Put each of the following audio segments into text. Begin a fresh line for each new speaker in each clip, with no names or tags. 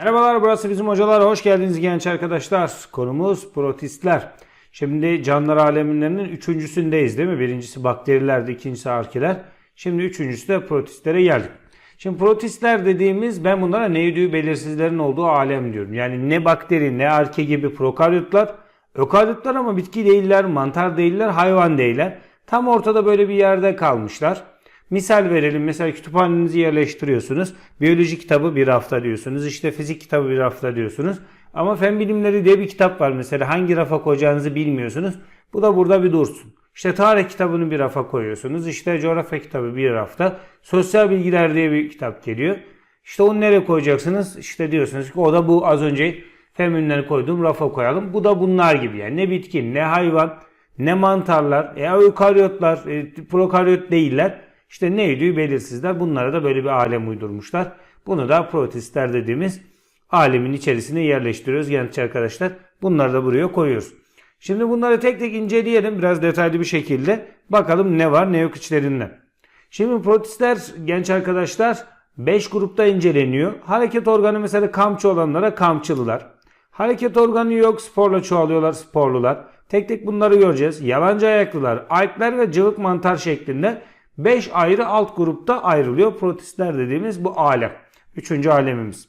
Merhabalar burası bizim hocalar. Hoş geldiniz genç arkadaşlar. Konumuz protistler. Şimdi canlılar alemlerinin üçüncüsündeyiz değil mi? Birincisi bakterilerdi, ikincisi arkeler. Şimdi üçüncüsü de protistlere geldik. Şimdi protistler dediğimiz ben bunlara neydi belirsizlerin olduğu alem diyorum. Yani ne bakteri ne arke gibi prokaryotlar, ökaryotlar ama bitki değiller, mantar değiller, hayvan değiller. Tam ortada böyle bir yerde kalmışlar. Misal verelim mesela kütüphanenizi yerleştiriyorsunuz. Biyoloji kitabı bir hafta diyorsunuz. İşte fizik kitabı bir hafta diyorsunuz. Ama fen bilimleri diye bir kitap var mesela. Hangi rafa koyacağınızı bilmiyorsunuz. Bu da burada bir dursun. İşte tarih kitabını bir rafa koyuyorsunuz. İşte coğrafya kitabı bir rafta. Sosyal bilgiler diye bir kitap geliyor. İşte onu nereye koyacaksınız? İşte diyorsunuz ki o da bu az önce fen bilimleri koyduğum rafa koyalım. Bu da bunlar gibi yani. Ne bitki ne hayvan ne mantarlar, e, ökaryotlar, e, prokaryot değiller. İşte neydi belirsizler. Bunlara da böyle bir alem uydurmuşlar. Bunu da protistler dediğimiz alemin içerisine yerleştiriyoruz genç arkadaşlar. Bunları da buraya koyuyoruz. Şimdi bunları tek tek inceleyelim biraz detaylı bir şekilde. Bakalım ne var ne yok içlerinde. Şimdi protistler genç arkadaşlar 5 grupta inceleniyor. Hareket organı mesela kamçı olanlara kamçılılar. Hareket organı yok sporla çoğalıyorlar sporlular. Tek tek bunları göreceğiz. Yalancı ayaklılar, alkler ve cıvık mantar şeklinde 5 ayrı alt grupta ayrılıyor. Protistler dediğimiz bu alem. Üçüncü alemimiz.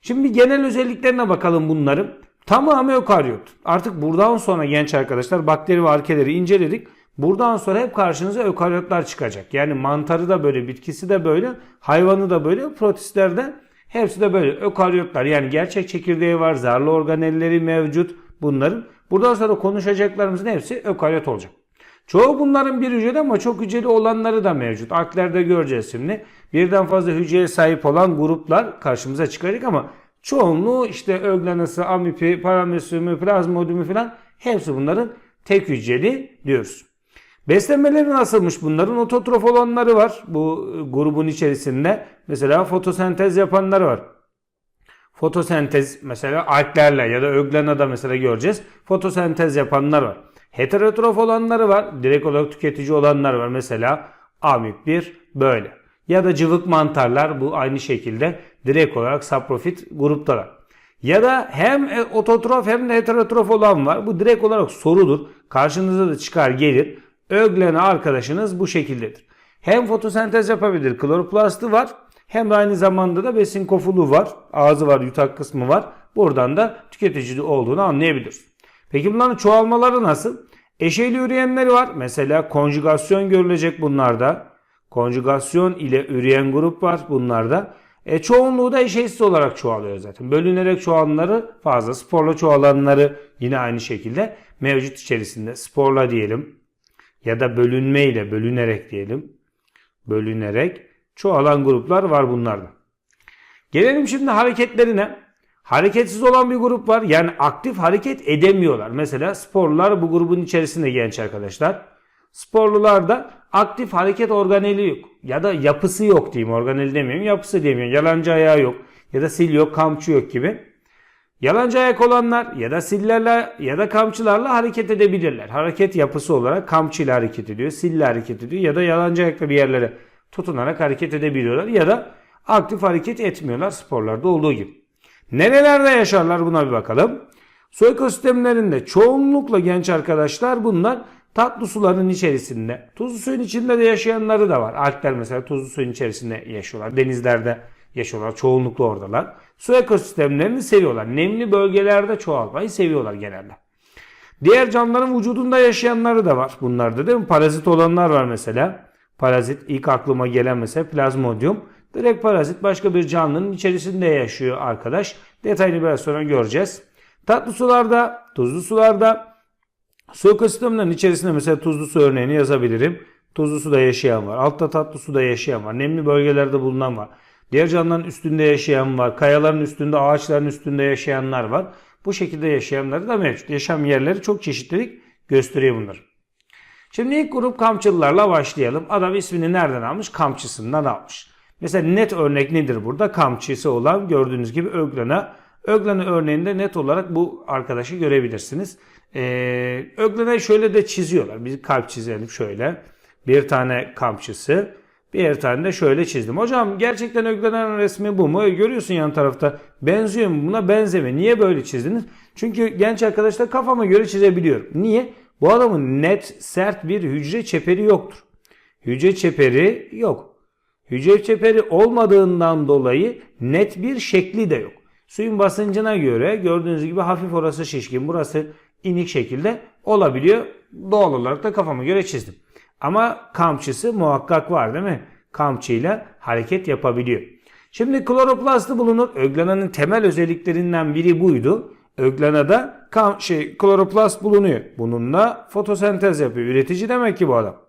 Şimdi genel özelliklerine bakalım bunların. Tamamı ökaryot. Artık buradan sonra genç arkadaşlar bakteri ve arkeleri inceledik. Buradan sonra hep karşınıza ökaryotlar çıkacak. Yani mantarı da böyle, bitkisi de böyle, hayvanı da böyle, protistlerde hepsi de böyle ökaryotlar. Yani gerçek çekirdeği var, zarlı organelleri mevcut bunların. Buradan sonra konuşacaklarımızın hepsi ökaryot olacak. Çoğu bunların bir hücrede ama çok hücreli olanları da mevcut. Aklerde göreceğiz şimdi. Birden fazla hücreye sahip olan gruplar karşımıza çıkacak ama çoğunluğu işte öglanası, amipi, paramesyumu, plazmodiumu falan hepsi bunların tek hücreli diyoruz. Beslenmeleri nasılmış bunların? Ototrof olanları var bu grubun içerisinde. Mesela fotosentez yapanları var. Fotosentez mesela alklerle ya da öglanada mesela göreceğiz. Fotosentez yapanlar var. Heterotrof olanları var. Direkt olarak tüketici olanlar var. Mesela amip 1 böyle. Ya da cıvık mantarlar bu aynı şekilde direkt olarak saprofit gruptalar. Ya da hem ototrof hem de heterotrof olan var. Bu direkt olarak sorudur. Karşınıza da çıkar gelir. Öglene arkadaşınız bu şekildedir. Hem fotosentez yapabilir. Kloroplastı var. Hem de aynı zamanda da besin kofulu var. Ağzı var, yutak kısmı var. Buradan da tüketici olduğunu anlayabiliriz. Peki bunların çoğalmaları nasıl? Eşeyli üreyenleri var. Mesela konjugasyon görülecek bunlarda. Konjugasyon ile üreyen grup var bunlarda. E, çoğunluğu da eşeysiz olarak çoğalıyor zaten. Bölünerek çoğalanları fazla. Sporla çoğalanları yine aynı şekilde mevcut içerisinde. Sporla diyelim ya da bölünme ile bölünerek diyelim. Bölünerek çoğalan gruplar var bunlarda. Gelelim şimdi hareketlerine. Hareketsiz olan bir grup var. Yani aktif hareket edemiyorlar. Mesela sporlular bu grubun içerisinde genç arkadaşlar. Sporlularda aktif hareket organeli yok. Ya da yapısı yok diyeyim. Organeli demiyorum. Yapısı demiyorum. Yalancı ayağı yok. Ya da sil yok, kamçı yok gibi. Yalancı ayak olanlar ya da sillerle ya da kamçılarla hareket edebilirler. Hareket yapısı olarak kamçıyla hareket ediyor, sille hareket ediyor ya da yalancı ayakla bir yerlere tutunarak hareket edebiliyorlar ya da aktif hareket etmiyorlar sporlarda olduğu gibi. Nerelerde yaşarlar buna bir bakalım. Su ekosistemlerinde çoğunlukla genç arkadaşlar bunlar tatlı suların içerisinde. Tuzlu suyun içinde de yaşayanları da var. Alpler mesela tuzlu suyun içerisinde yaşıyorlar. Denizlerde yaşıyorlar. Çoğunlukla oradalar. Su ekosistemlerini seviyorlar. Nemli bölgelerde çoğalmayı seviyorlar genelde. Diğer canlıların vücudunda yaşayanları da var. Bunlarda değil mi? Parazit olanlar var mesela. Parazit ilk aklıma gelen mesela plazmodium. Direkt parazit başka bir canlının içerisinde yaşıyor arkadaş. Detayını biraz sonra göreceğiz. Tatlı sularda, tuzlu sularda, su ekosistemlerinin içerisinde mesela tuzlu su örneğini yazabilirim. Tuzlu suda yaşayan var. Altta tatlı suda yaşayan var. Nemli bölgelerde bulunan var. Diğer canlıların üstünde yaşayan var. Kayaların üstünde, ağaçların üstünde yaşayanlar var. Bu şekilde yaşayanları da mevcut. Yaşam yerleri çok çeşitlilik gösteriyor bunlar. Şimdi ilk grup kamçılılarla başlayalım. Adam ismini nereden almış? Kamçısından almış. Mesela net örnek nedir burada? Kamçısı olan gördüğünüz gibi Öglana. Öglana örneğinde net olarak bu arkadaşı görebilirsiniz. Ee, Öglana şöyle de çiziyorlar. Bir kalp çizelim şöyle. Bir tane kamçısı. Bir tane de şöyle çizdim. Hocam gerçekten öglenen resmi bu mu? E, Görüyorsun yan tarafta. Benziyor mu buna? Benzeme. Niye böyle çizdiniz? Çünkü genç arkadaşlar kafama göre çizebiliyorum. Niye? Bu adamın net, sert bir hücre çeperi yoktur. Hücre çeperi yok. Hücre çeperi olmadığından dolayı net bir şekli de yok. Suyun basıncına göre gördüğünüz gibi hafif orası şişkin, burası inik şekilde olabiliyor. Doğal olarak da kafama göre çizdim. Ama kamçısı muhakkak var değil mi? Kamçıyla hareket yapabiliyor. Şimdi kloroplasti bulunur. Öglananın temel özelliklerinden biri buydu. Öglanada kam şey kloroplast bulunuyor. Bununla fotosentez yapıyor. Üretici demek ki bu adam.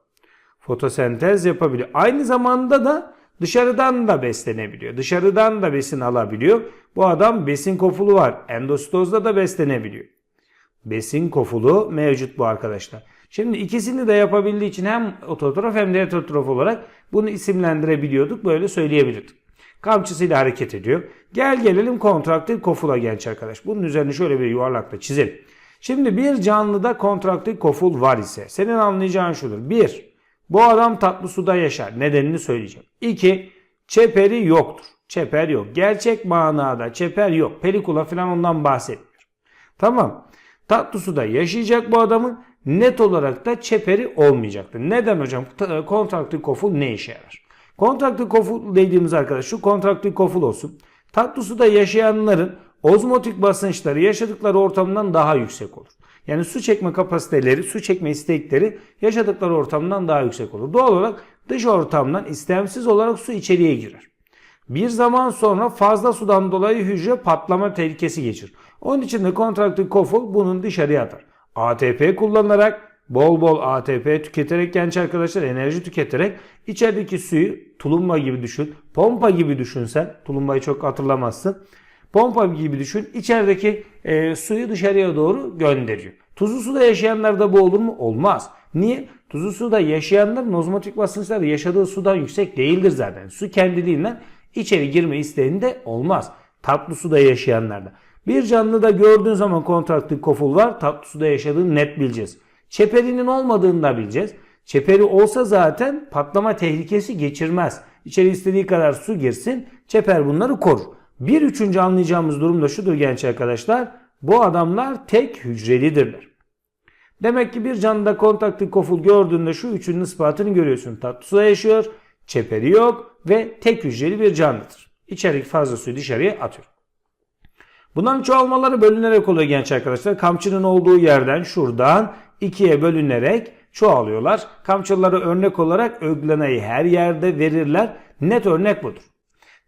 Fotosentez yapabiliyor. Aynı zamanda da dışarıdan da beslenebiliyor. Dışarıdan da besin alabiliyor. Bu adam besin kofulu var. Endositozda da beslenebiliyor. Besin kofulu mevcut bu arkadaşlar. Şimdi ikisini de yapabildiği için hem ototrof hem de heterotrof olarak bunu isimlendirebiliyorduk. Böyle söyleyebilirdik. Kamçısıyla hareket ediyor. Gel gelelim kontraktil kofula genç arkadaş. Bunun üzerine şöyle bir yuvarlakla çizelim. Şimdi bir canlıda kontraktil koful var ise senin anlayacağın şudur. 1. Bu adam tatlı suda yaşar. Nedenini söyleyeceğim. 2. Çeperi yoktur. Çeper yok. Gerçek manada çeper yok. Pelikula falan ondan bahsetmiyor. Tamam. Tatlı suda yaşayacak bu adamın net olarak da çeperi olmayacaktır. Neden hocam? Kontraktil koful ne işe yarar? Kontraktil koful dediğimiz arkadaş şu kontraktil koful olsun. Tatlı suda yaşayanların ozmotik basınçları yaşadıkları ortamdan daha yüksek olur. Yani su çekme kapasiteleri, su çekme istekleri yaşadıkları ortamdan daha yüksek olur. Doğal olarak dış ortamdan istemsiz olarak su içeriye girer. Bir zaman sonra fazla sudan dolayı hücre patlama tehlikesi geçirir. Onun için de kontraktil koful bunun dışarıya atar. ATP kullanarak bol bol ATP tüketerek genç arkadaşlar enerji tüketerek içerideki suyu tulumba gibi düşün. Pompa gibi düşünsen tulumbayı çok hatırlamazsın. Pompa gibi düşün. içerideki e, suyu dışarıya doğru gönderiyor. Tuzlu suda yaşayanlarda bu olur mu? Olmaz. Niye? Tuzlu suda yaşayanların ozmotik basınçları yaşadığı sudan yüksek değildir zaten. Su kendiliğinden içeri girme isteğinde olmaz. Tatlı suda yaşayanlarda. Bir canlıda gördüğün zaman kontraktil koful var. Tatlı suda yaşadığını net bileceğiz. Çeperinin olmadığını da bileceğiz. Çeperi olsa zaten patlama tehlikesi geçirmez. İçeri istediği kadar su girsin. Çeper bunları korur. Bir üçüncü anlayacağımız durum da şudur genç arkadaşlar. Bu adamlar tek hücrelidirler. Demek ki bir canlıda kontaktil koful gördüğünde şu üçünün ispatını görüyorsun. Tatlı suda yaşıyor, çeperi yok ve tek hücreli bir canlıdır. İçerideki fazla suyu dışarıya atıyor. Bunların çoğalmaları bölünerek oluyor genç arkadaşlar. Kamçının olduğu yerden şuradan ikiye bölünerek çoğalıyorlar. Kamçıları örnek olarak öglenayı her yerde verirler. Net örnek budur.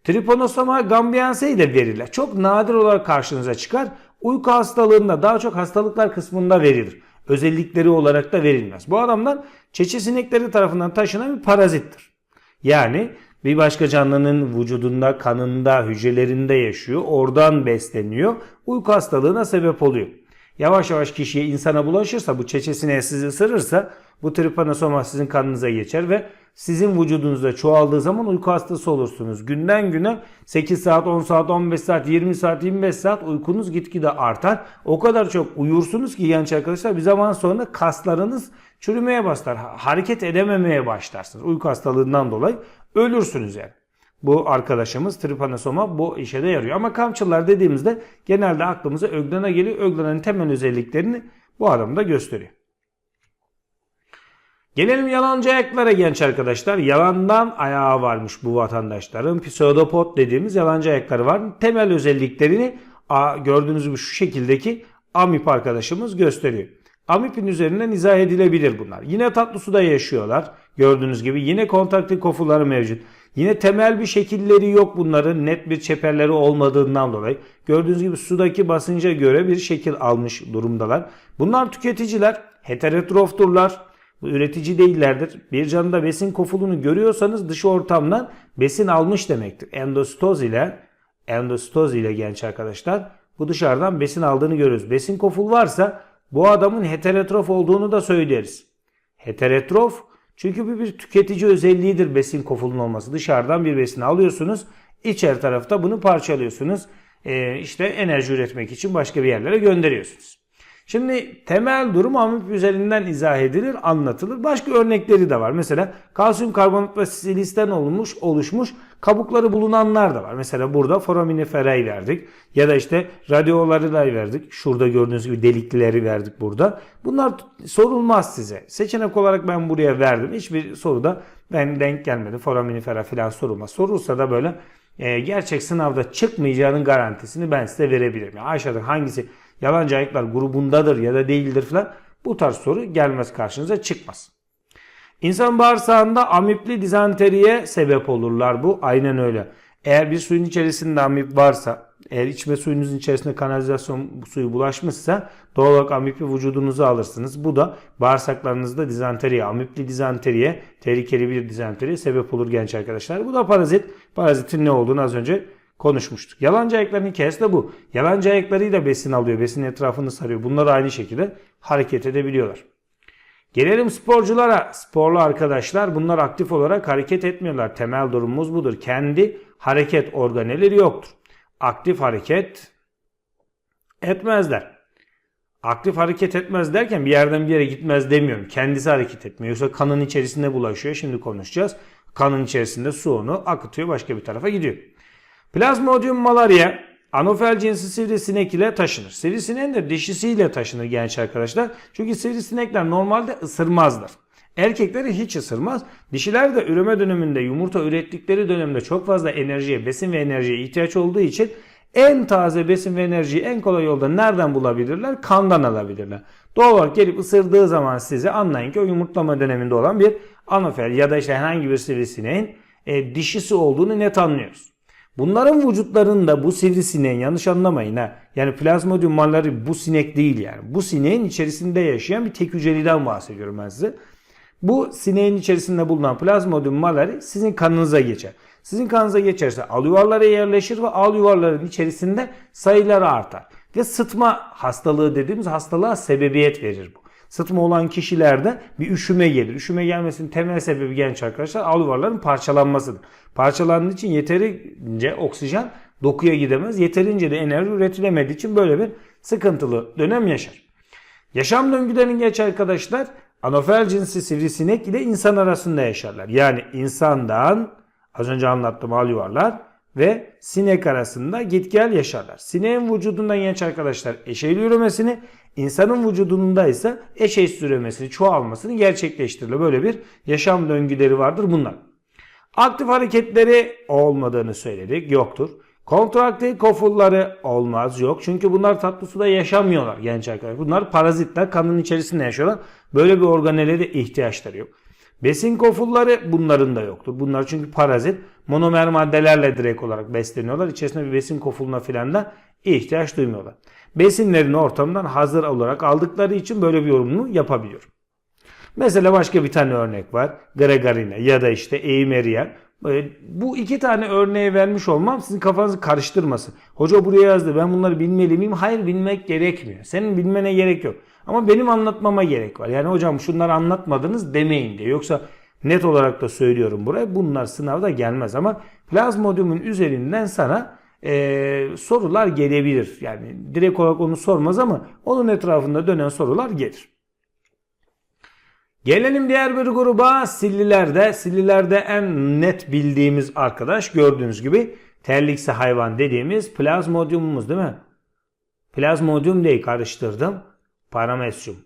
Tripanosoma gambianse'yi de verirler. Çok nadir olarak karşınıza çıkar. Uyku hastalığında daha çok hastalıklar kısmında verilir. Özellikleri olarak da verilmez. Bu adamlar çeçe sinekleri tarafından taşınan bir parazittir. Yani bir başka canlının vücudunda, kanında, hücrelerinde yaşıyor. Oradan besleniyor. Uyku hastalığına sebep oluyor. Yavaş yavaş kişiye insana bulaşırsa bu çeçesine sizi ısırırsa bu tripanosoma sizin kanınıza geçer ve sizin vücudunuzda çoğaldığı zaman uyku hastası olursunuz. Günden güne 8 saat, 10 saat, 15 saat, 20 saat, 25 saat uykunuz gitgide artar. O kadar çok uyursunuz ki genç arkadaşlar bir zaman sonra kaslarınız çürümeye başlar. Hareket edememeye başlarsınız. Uyku hastalığından dolayı ölürsünüz yani. Bu arkadaşımız tripanosoma bu işe de yarıyor. Ama kamçılar dediğimizde genelde aklımıza öglana geliyor. Öglanın temel özelliklerini bu adam da gösteriyor. Gelelim yalancı ayaklara genç arkadaşlar. Yalandan ayağı varmış bu vatandaşların. Pseudopod dediğimiz yalancı ayakları var. Temel özelliklerini gördüğünüz gibi şu şekildeki amip arkadaşımız gösteriyor. Amipin üzerinden izah edilebilir bunlar. Yine tatlı suda yaşıyorlar. Gördüğünüz gibi yine kontaktil kofuları mevcut. Yine temel bir şekilleri yok bunların net bir çeperleri olmadığından dolayı. Gördüğünüz gibi sudaki basınca göre bir şekil almış durumdalar. Bunlar tüketiciler, heterotrofturlar, üretici değillerdir. Bir canlıda besin kofulunu görüyorsanız dışı ortamdan besin almış demektir. Endositoz ile endositoz ile genç arkadaşlar bu dışarıdan besin aldığını görüyoruz. Besin koful varsa bu adamın heterotrof olduğunu da söyleriz. Heterotrof çünkü bu bir tüketici özelliğidir besin kofulun olması. Dışarıdan bir besin alıyorsunuz. içeri tarafta bunu parçalıyorsunuz. Ee, işte enerji üretmek için başka bir yerlere gönderiyorsunuz. Şimdi temel durum amip üzerinden izah edilir, anlatılır. Başka örnekleri de var. Mesela kalsiyum karbonat ve silisten olmuş, oluşmuş kabukları bulunanlar da var. Mesela burada foraminiferayı verdik. Ya da işte radyoları da verdik. Şurada gördüğünüz gibi deliklileri verdik burada. Bunlar sorulmaz size. Seçenek olarak ben buraya verdim. Hiçbir soruda ben denk gelmedi. Foraminifera falan sorulmaz. Sorulsa da böyle e, gerçek sınavda çıkmayacağının garantisini ben size verebilirim. Yani aşağıda hangisi yalancı ayıklar grubundadır ya da değildir falan bu tarz soru gelmez karşınıza çıkmaz. İnsan bağırsağında amipli dizanteriye sebep olurlar bu. Aynen öyle. Eğer bir suyun içerisinde amip varsa, eğer içme suyunuzun içerisinde kanalizasyon suyu bulaşmışsa doğal olarak amipi vücudunuza alırsınız. Bu da bağırsaklarınızda dizanteriye, amipli dizanteriye, tehlikeli bir dizanteriye sebep olur genç arkadaşlar. Bu da parazit. Parazitin ne olduğunu az önce konuşmuştuk. Yalancı ayakların hikayesi de bu. Yalancı ayaklarıyla besin alıyor, besin etrafını sarıyor. Bunlar aynı şekilde hareket edebiliyorlar. Gelelim sporculara. Sporlu arkadaşlar bunlar aktif olarak hareket etmiyorlar. Temel durumumuz budur. Kendi hareket organeleri yoktur. Aktif hareket etmezler. Aktif hareket etmez derken bir yerden bir yere gitmez demiyorum. Kendisi hareket etmiyor. Yoksa kanın içerisinde bulaşıyor. Şimdi konuşacağız. Kanın içerisinde su onu akıtıyor başka bir tarafa gidiyor. Plasmodium malaria anofel cinsi sivrisinek ile taşınır. Sivrisineğin de dişisiyle taşınır genç arkadaşlar. Çünkü sivrisinekler normalde ısırmazlar. Erkekleri hiç ısırmaz. Dişiler de üreme döneminde yumurta ürettikleri dönemde çok fazla enerjiye, besin ve enerjiye ihtiyaç olduğu için en taze besin ve enerjiyi en kolay yolda nereden bulabilirler? Kandan alabilirler. Doğal olarak gelip ısırdığı zaman size anlayın ki o yumurtlama döneminde olan bir anofel ya da işte herhangi bir sivrisineğin e, dişisi olduğunu net anlıyoruz. Bunların vücutlarında bu sivrisineğin yanlış anlamayın ha. Yani plazmodium malları bu sinek değil yani. Bu sineğin içerisinde yaşayan bir tek hücreliden bahsediyorum ben size. Bu sineğin içerisinde bulunan plazmodium malari sizin kanınıza geçer. Sizin kanınıza geçerse al yuvarlara yerleşir ve al yuvarların içerisinde sayıları artar. Ve sıtma hastalığı dediğimiz hastalığa sebebiyet verir bu. Sıtma olan kişilerde bir üşüme gelir. Üşüme gelmesinin temel sebebi genç arkadaşlar al yuvarların parçalanmasıdır. Parçalandığı için yeterince oksijen dokuya gidemez. Yeterince de enerji üretilemediği için böyle bir sıkıntılı dönem yaşar. Yaşam döngülerinin geç arkadaşlar anofel cinsi sivrisinek ile insan arasında yaşarlar. Yani insandan az önce anlattığım al ve sinek arasında git gel yaşarlar. Sineğin vücudundan genç arkadaşlar eşeyli üremesini, insanın vücudunda ise eşeğsiz üremesini, çoğalmasını gerçekleştirirler. Böyle bir yaşam döngüleri vardır bunlar. Aktif hareketleri olmadığını söyledik. Yoktur. Kontraktil kofulları olmaz yok. Çünkü bunlar tatlı suda yaşamıyorlar genç arkadaşlar. Bunlar parazitler kanın içerisinde yaşıyorlar. Böyle bir organele de ihtiyaçları yok. Besin kofulları bunların da yoktur. Bunlar çünkü parazit monomer maddelerle direkt olarak besleniyorlar. İçerisinde bir besin kofuluna filan da ihtiyaç duymuyorlar. Besinlerini ortamdan hazır olarak aldıkları için böyle bir yorumunu yapabiliyorum. Mesela başka bir tane örnek var. Gregarina ya da işte Eimerian. Bu iki tane örneği vermiş olmam sizin kafanızı karıştırmasın. Hoca buraya yazdı ben bunları bilmeli miyim? Hayır bilmek gerekmiyor. Senin bilmene gerek yok. Ama benim anlatmama gerek var. Yani hocam şunları anlatmadınız demeyin diye. Yoksa net olarak da söylüyorum buraya. Bunlar sınavda gelmez ama plazmodiumun üzerinden sana e, sorular gelebilir. Yani direkt olarak onu sormaz ama onun etrafında dönen sorular gelir. Gelelim diğer bir gruba sillilerde. Sillilerde en net bildiğimiz arkadaş gördüğünüz gibi terliksi hayvan dediğimiz plazmodiumumuz değil mi? Plazmodium değil karıştırdım. Paramesyum.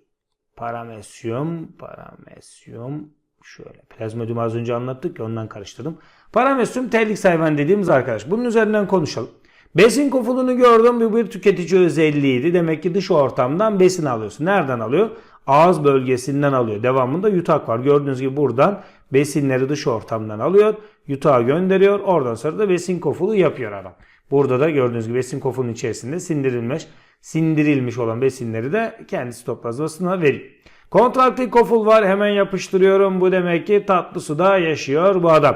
Paramesyum, paramesyum. Şöyle plazmodium az önce anlattık ya ondan karıştırdım. Paramesyum terliksi hayvan dediğimiz arkadaş. Bunun üzerinden konuşalım. Besin kofulunu gördüm bu bir tüketici özelliğiydi. Demek ki dış ortamdan besin alıyorsun. Nereden alıyor? ağız bölgesinden alıyor. Devamında yutak var. Gördüğünüz gibi buradan besinleri dış ortamdan alıyor. Yutağa gönderiyor. Oradan sonra da besin kofulu yapıyor adam. Burada da gördüğünüz gibi besin kofulun içerisinde sindirilmiş, sindirilmiş olan besinleri de kendi sitoplazmasına veriyor. Kontraktil koful var. Hemen yapıştırıyorum. Bu demek ki tatlı suda yaşıyor bu adam.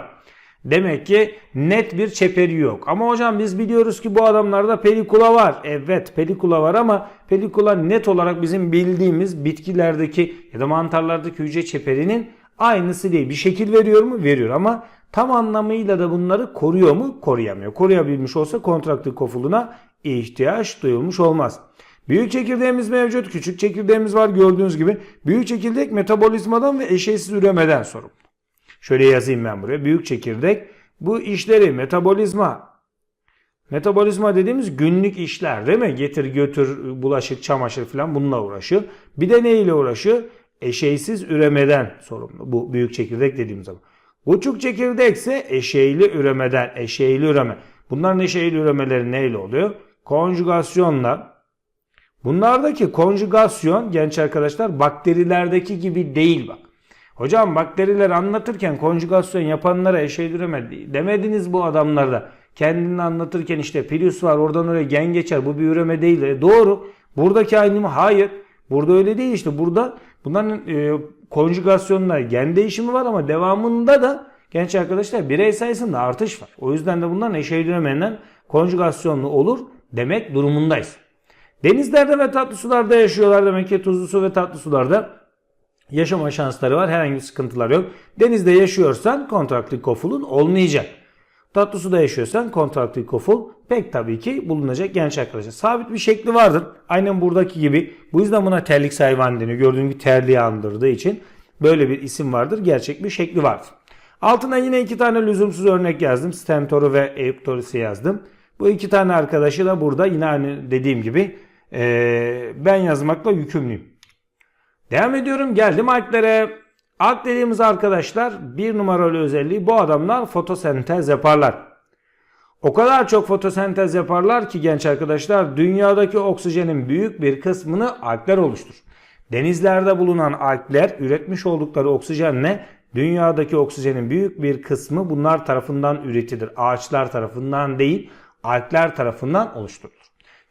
Demek ki net bir çeperi yok. Ama hocam biz biliyoruz ki bu adamlarda pelikula var. Evet pelikula var ama pelikula net olarak bizim bildiğimiz bitkilerdeki ya da mantarlardaki hücre çeperinin aynısı değil. Bir şekil veriyor mu? Veriyor ama tam anlamıyla da bunları koruyor mu? Koruyamıyor. Koruyabilmiş olsa kontraktil kofuluna ihtiyaç duyulmuş olmaz. Büyük çekirdeğimiz mevcut. Küçük çekirdeğimiz var gördüğünüz gibi. Büyük çekirdek metabolizmadan ve eşeysiz üremeden sorumlu. Şöyle yazayım ben buraya. Büyük çekirdek bu işleri metabolizma Metabolizma dediğimiz günlük işler değil mi? Getir götür bulaşık çamaşır falan bununla uğraşıyor. Bir de ne ile uğraşıyor? Eşeysiz üremeden sorumlu. Bu büyük çekirdek dediğimiz zaman. Buçuk çekirdek ise eşeyli üremeden, eşeyli üreme. Bunların eşeyli üremeleri neyle oluyor? Konjugasyonla. Bunlardaki konjugasyon genç arkadaşlar bakterilerdeki gibi değil bak. Hocam bakteriler anlatırken konjugasyon yapanlara eşeyli üreme demediniz bu adamlarda. Kendini anlatırken işte Pilius var oradan oraya gen geçer bu bir üreme değil. E doğru. Buradaki aynı mı? Hayır. Burada öyle değil işte. Burada bunların e, konjugasyonlar gen değişimi var ama devamında da genç arkadaşlar birey sayısında artış var. O yüzden de bunların eşeğli üremenden konjugasyonlu olur demek durumundayız. Denizlerde ve tatlı sularda yaşıyorlar demek ki tuzlu su ve tatlı sularda yaşama şansları var. Herhangi bir sıkıntılar yok. Denizde yaşıyorsan kontraktil kofulun olmayacak. Tatlı suda yaşıyorsan kontraktil koful pek tabii ki bulunacak genç arkadaşlar. Sabit bir şekli vardır. Aynen buradaki gibi. Bu yüzden buna terlik hayvan deniyor. Gördüğün gibi terliği andırdığı için böyle bir isim vardır. Gerçek bir şekli vardır. Altına yine iki tane lüzumsuz örnek yazdım. Stentor'u ve Euptoris'i yazdım. Bu iki tane arkadaşı da burada yine aynı dediğim gibi ee, ben yazmakla yükümlüyüm. Devam ediyorum. Geldim altlere. Alt dediğimiz arkadaşlar bir numaralı özelliği bu adamlar fotosentez yaparlar. O kadar çok fotosentez yaparlar ki genç arkadaşlar dünyadaki oksijenin büyük bir kısmını algler oluşturur. Denizlerde bulunan algler üretmiş oldukları oksijenle dünyadaki oksijenin büyük bir kısmı bunlar tarafından üretilir. Ağaçlar tarafından değil algler tarafından oluşturulur.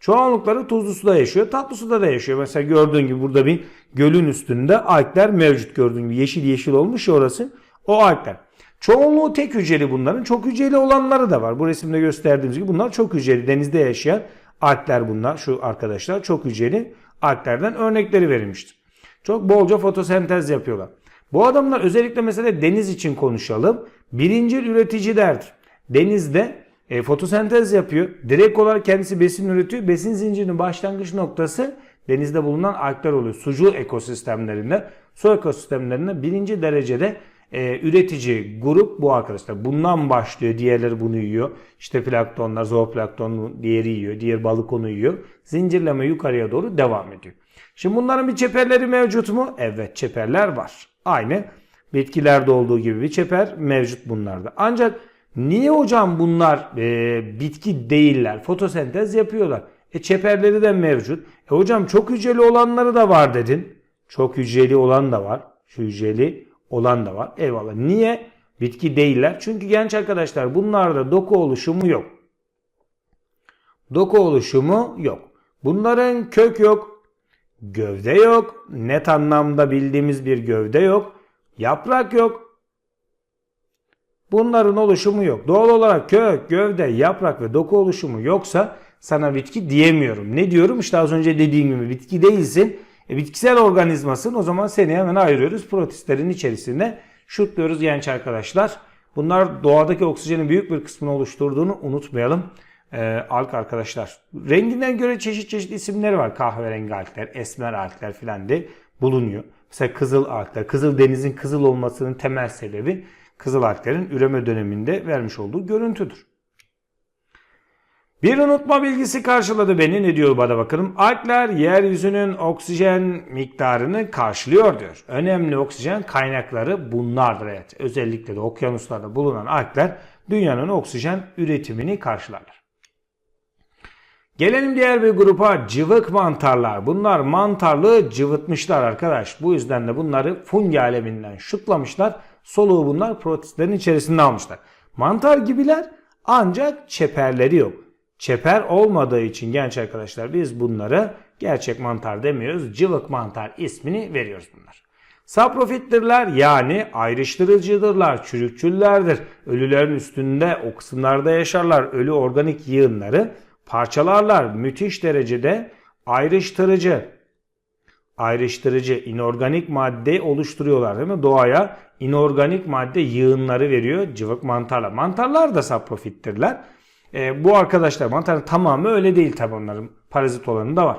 Çoğunlukları tuzlu suda yaşıyor. Tatlı suda da yaşıyor. Mesela gördüğün gibi burada bir gölün üstünde algler mevcut. Gördüğün gibi yeşil yeşil olmuş ya orası. O algler. Çoğunluğu tek hücreli bunların. Çok hücreli olanları da var. Bu resimde gösterdiğimiz gibi bunlar çok hücreli. Denizde yaşayan algler bunlar. Şu arkadaşlar çok hücreli alglerden örnekleri verilmiştir. Çok bolca fotosentez yapıyorlar. Bu adamlar özellikle mesela deniz için konuşalım. Birinci üreticilerdir. Denizde e, fotosentez yapıyor. Direkt olarak kendisi besin üretiyor. Besin zincirinin başlangıç noktası denizde bulunan algler oluyor. Sucu ekosistemlerinde, su ekosistemlerinde birinci derecede e, üretici grup bu arkadaşlar. Bundan başlıyor. Diğerleri bunu yiyor. İşte planktonlar, zooplankton diğeri yiyor. Diğer balık onu yiyor. Zincirleme yukarıya doğru devam ediyor. Şimdi bunların bir çeperleri mevcut mu? Evet çeperler var. Aynı bitkilerde olduğu gibi bir çeper mevcut bunlarda. Ancak Niye hocam bunlar e, bitki değiller? Fotosentez yapıyorlar. E çeperleri de mevcut. E hocam çok hücreli olanları da var dedin. Çok hücreli olan da var. Şu hücreli olan da var. Eyvallah. Niye? Bitki değiller. Çünkü genç arkadaşlar bunlarda doku oluşumu yok. Doku oluşumu yok. Bunların kök yok. Gövde yok. Net anlamda bildiğimiz bir gövde yok. Yaprak yok. Bunların oluşumu yok. Doğal olarak kök, gövde, yaprak ve doku oluşumu yoksa sana bitki diyemiyorum. Ne diyorum? İşte az önce dediğim gibi bitki değilsin. E, bitkisel organizmasın. O zaman seni hemen ayırıyoruz. Protistlerin içerisinde şutluyoruz genç arkadaşlar. Bunlar doğadaki oksijenin büyük bir kısmını oluşturduğunu unutmayalım. Ee, alk arkadaşlar. Renginden göre çeşit çeşit isimleri var. Kahverengi alkler, esmer alkler filan de bulunuyor. Mesela kızıl alkler. Kızıl denizin kızıl olmasının temel sebebi Kızıl Alplerin üreme döneminde vermiş olduğu görüntüdür. Bir unutma bilgisi karşıladı beni. Ne diyor bana bakalım. Alpler yeryüzünün oksijen miktarını karşılıyor diyor. Önemli oksijen kaynakları bunlardır. Evet. Özellikle de okyanuslarda bulunan alpler dünyanın oksijen üretimini karşılarlar. Gelelim diğer bir grupa cıvık mantarlar. Bunlar mantarlığı cıvıtmışlar arkadaş. Bu yüzden de bunları fungi aleminden şutlamışlar Soluğu bunlar protistlerin içerisinde almışlar. Mantar gibiler ancak çeperleri yok. Çeper olmadığı için genç arkadaşlar biz bunları gerçek mantar demiyoruz. Cıvık mantar ismini veriyoruz bunlar. Saprofittirler yani ayrıştırıcıdırlar, çürükçüllerdir. Ölülerin üstünde o kısımlarda yaşarlar. Ölü organik yığınları parçalarlar. Müthiş derecede ayrıştırıcı, ayrıştırıcı, inorganik madde oluşturuyorlar değil mi? Doğaya inorganik madde yığınları veriyor cıvık mantarlar. Mantarlar da saprofittirler. E, bu arkadaşlar mantarın tamamı öyle değil tabi onların parazit olanı da var.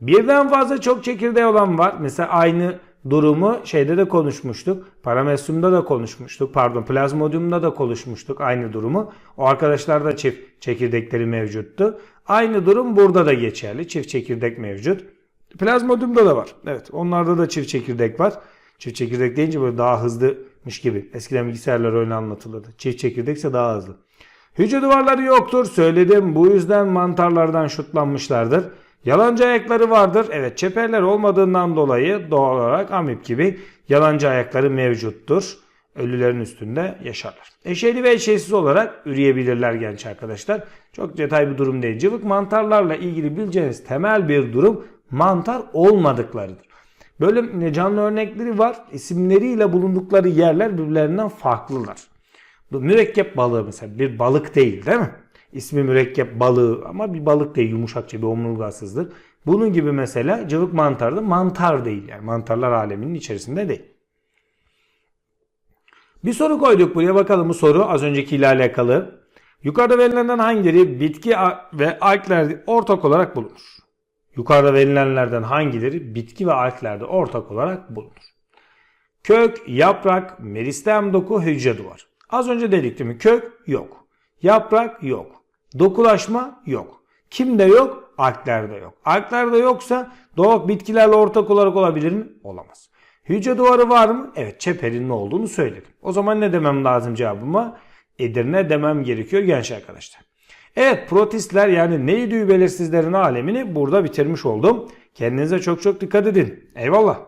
Birden fazla çok çekirdeği olan var. Mesela aynı durumu şeyde de konuşmuştuk. Paramesyumda da konuşmuştuk. Pardon plazmodiumda da konuşmuştuk aynı durumu. O arkadaşlarda çift çekirdekleri mevcuttu. Aynı durum burada da geçerli. Çift çekirdek mevcut. Plazmodiumda da var. Evet onlarda da çift çekirdek var. Çift çekirdek deyince böyle daha hızlımış gibi. Eskiden bilgisayarlar öyle anlatılırdı. Çift çekirdekse daha hızlı. Hücre duvarları yoktur. Söyledim. Bu yüzden mantarlardan şutlanmışlardır. Yalancı ayakları vardır. Evet çeperler olmadığından dolayı doğal olarak amip gibi yalancı ayakları mevcuttur. Ölülerin üstünde yaşarlar. Eşeyli ve eşeğsiz olarak üreyebilirler genç arkadaşlar. Çok detay bir durum değil. Cıvık mantarlarla ilgili bileceğiniz temel bir durum mantar olmadıklarıdır. Böyle canlı örnekleri var. İsimleriyle bulundukları yerler birbirlerinden farklılar. Bu mürekkep balığı mesela bir balık değil değil mi? İsmi mürekkep balığı ama bir balık değil yumuşakça bir omurgasızdır. Bunun gibi mesela cıvık mantar da mantar değil yani mantarlar aleminin içerisinde değil. Bir soru koyduk buraya bakalım bu soru az öncekiyle alakalı. Yukarıda verilenden hangileri bitki ve alglerde ortak olarak bulunur? Yukarıda verilenlerden hangileri bitki ve alglerde ortak olarak bulunur? Kök, yaprak, meristem doku, hücre duvar. Az önce dedik değil mi? Kök yok. Yaprak yok. Dokulaşma yok. Kimde yok? Alglerde yok. Alglerde yoksa doğal bitkilerle ortak olarak olabilir mi? Olamaz. Hücre duvarı var mı? Evet çeperin ne olduğunu söyledim. O zaman ne demem lazım cevabıma? Edirne demem gerekiyor genç arkadaşlar. Evet protistler yani neydi belirsizlerin alemini burada bitirmiş oldum. Kendinize çok çok dikkat edin. Eyvallah.